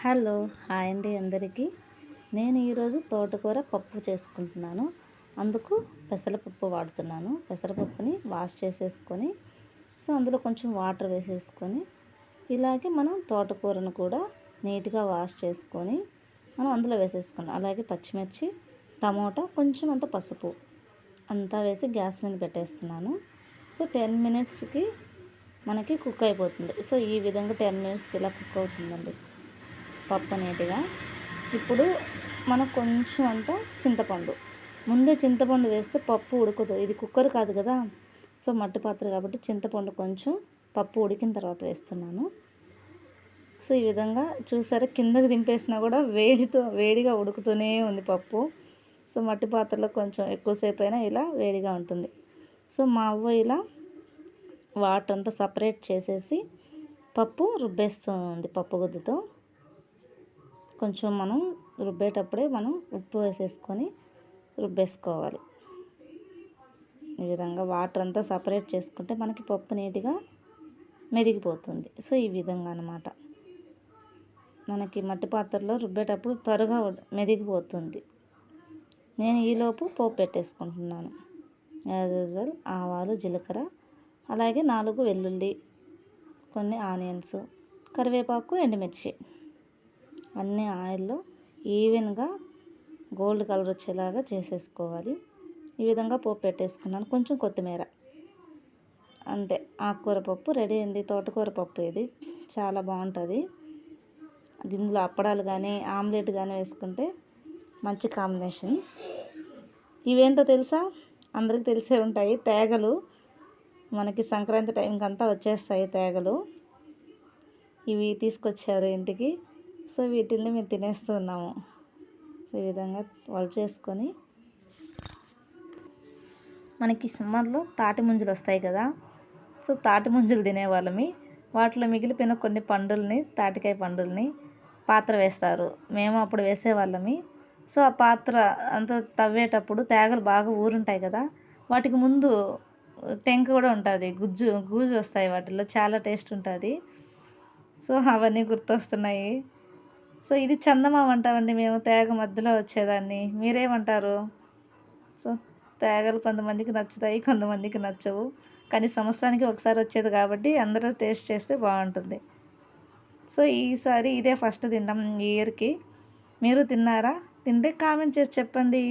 Hello hi అండి అందరికీ. నేను ఈరోజు తోటకూర పప్పు చేసుకుంటున్నాను. అందుకు పెసరపప్పు వాడుతున్నాను. పెసరపప్పుని వాష్ చేసేసుకొని సో అందులో కొంచెం వాటర్ వేసేసుకొని ఇలాగే మనం తోటకూరను కూడా నీట్గా వాష్ చేసుకొని మనం అందులో వేసేసుకున్నాం అలాగే పచ్చిమిర్చి టమోటా కొంచెం అంత పసుపు అంతా వేసి గ్యాస్ మీద పెట్టేస్తున్నాను. సో టెన్ మినిట్స్కి మనకి కుక్ అయిపోతుంది. సో ఈ విధంగా టెన్ మినిట్స్కి ఇలా కుక్ అవుతుందండి. పప్పు నీట్గా ఇప్పుడు మనకు కొంచెం అంత చింతపండు. ముందే చింతపండు వేస్తే పప్పు ఉడకదు. ఇది కుక్కర్ కాదు కదా. సో మట్టి పాత్ర కాబట్టి చింతపండు కొంచెం పప్పు ఉడికిన తర్వాత వేస్తున్నాను. సో ఈ విధంగా చూసారా? కిందకి దింపేసినా కూడా వేడితో వేడిగా ఉడుకుతూనే ఉంది పప్పు. సో మట్టి పాత్రలో కొంచెం ఎక్కువసేపు అయినా ఇలా వేడిగా ఉంటుంది. సో మా అవ్వ ఇలా వాటర్ అంతా సపరేట్ చేసేసి పప్పు రుబ్బేస్తుంది పప్పు గుద్దుతో కొంచెం మనం రుబ్బేటప్పుడే మనం ఉప్పు వేసేసుకొని రుబ్బేసుకోవాలి. ఈ విధంగా వాటర్ అంతా సపరేట్ చేసుకుంటే మనకి పప్పు నీట్గా మెదిగిపోతుంది. సో ఈ విధంగా అనమాట మనకి మట్టి పాత్రలో రుబ్బేటప్పుడు త్వరగా మెదిగిపోతుంది. నేను ఈలోపు పోపు పెట్టేసుకుంటున్నాను. యాజ్ యూజువల్ ఆవాలు జీలకర్ర అలాగే నాలుగు వెల్లుల్లి కొన్ని ఆనియన్స్ కరివేపాకు ఎండుమిర్చి. అన్ని ఆయిల్లో ఈవెన్గా గోల్డ్ కలర్ వచ్చేలాగా చేసేసుకోవాలి. ఈ విధంగా పోపు పెట్టేసుకున్నాను. కొంచెం కొత్తిమీర. అంతే. ఆకుకూర పప్పు రెడీ అయింది. తోటకూర పప్పు ఇది. చాలా బాగుంటుంది. ఇందులో అప్పడాలు కానీ ఆమ్లెట్ కానీ వేసుకుంటే మంచి కాంబినేషన్. ఇవేంటో తెలుసా? అందరికి తెలిసే ఉంటాయి. తేగలు. మనకి సంక్రాంతి టైంకి అంతా వచ్చేస్తాయి తేగలు. ఇవి తీసుకొచ్చారు ఇంటికి. సో వీటిల్ని మేము తినేస్తూ ఉన్నాము. సో ఈ విధంగా వాళ్ళు చేసుకొని మనకి సమ్మర్లో తాటి ముంజలు వస్తాయి కదా. సో తాటి ముంజలు తినేవాళ్ళమి. వాటిలో మిగిలిపోయిన కొన్ని పండుల్ని తాటికాయ పండుల్ని పాత్ర వేస్తారు. మేము అప్పుడు వేసేవాళ్ళమి. సో ఆ పాత్ర అంత తవ్వేటప్పుడు తేగలు బాగా ఊరుంటాయి కదా. వాటికి ముందు టెంక కూడా ఉంటుంది. గుజ్జు గూజు వస్తాయి వాటిల్లో. చాలా టేస్ట్ ఉంటుంది. సో అవన్నీ గుర్తొస్తున్నాయి. సో ఇది చందమామ అంటామండి మేము తేగ మధ్యలో వచ్చేదాన్ని. మీరేమంటారు? సో తేగలు కొంతమందికి నచ్చుతాయి కొంతమందికి నచ్చవు. కానీ సంవత్సరానికి ఒకసారి వచ్చేది కాబట్టి అందరూ టేస్ట్ చేస్తే బాగుంటుంది. సో ఈసారి ఇదే ఫస్ట్ తిన్నాం ఈ ఇయర్కి. మీరు తిన్నారా? తింటే కామెంట్ చేసి చెప్పండి.